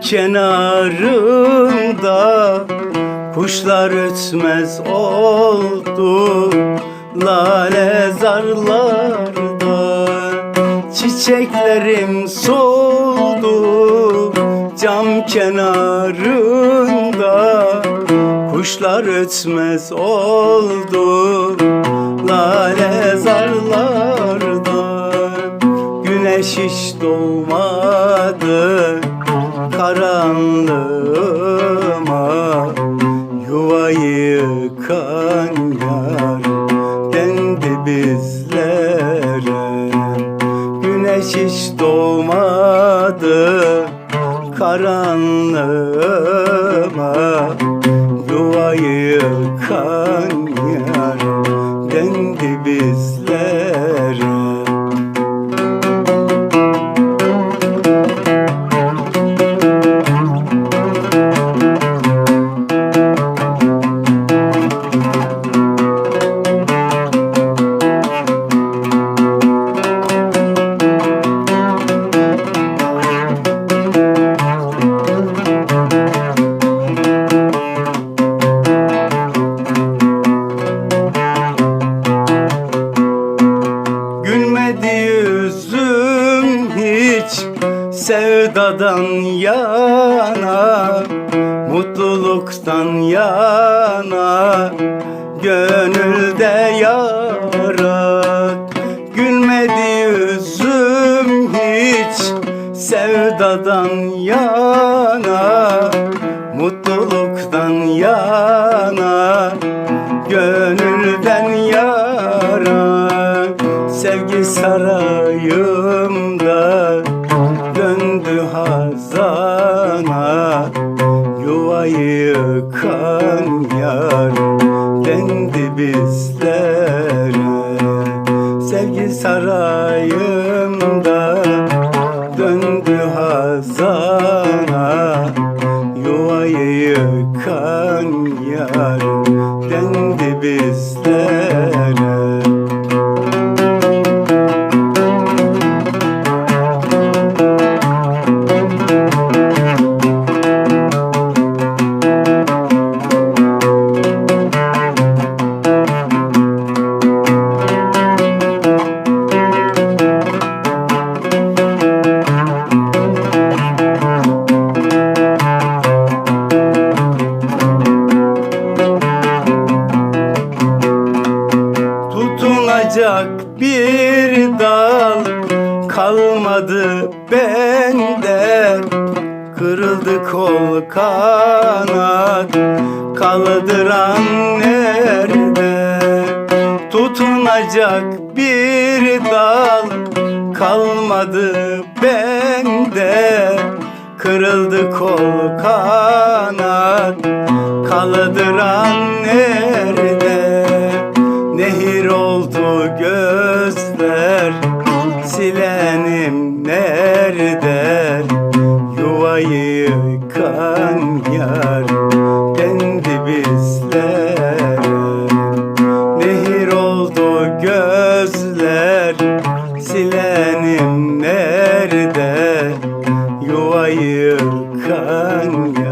kenarında Kuşlar ötmez oldu. Lale zarlarda Çiçeklerim soldu. Cam kenarında Kuşlar ötmez oldu. Lale zarlarda Güneş hiç doğmadı Yuvayı yıkan yar Dendi bizlere. Güneş hiç doğmadı Karanlığıma. Yuvayı yıkan yar Dendi bizlere sevdadan yana Mutluluktan yana Gönülde yara Gülmedi yüzüm hiç sevdadan yana Mutluluktan yana Gönülden yara. Sevgi sarayımda yıkan yar Dendi bizlere. Sevgi sarayımda Döndü hazana Yuvayı yıkan yar Dendi bizlere Tutunacak bir dal kalmadı bende. Kırıldı kol kanat kaldıran nerede Tutunacak bir dal kalmadı bende. Kırıldı kol kanat kaldıran derden Yuvayı kan yar dendi bizler Nehir oldu gözler silenim nerede? Yuvayı kan yar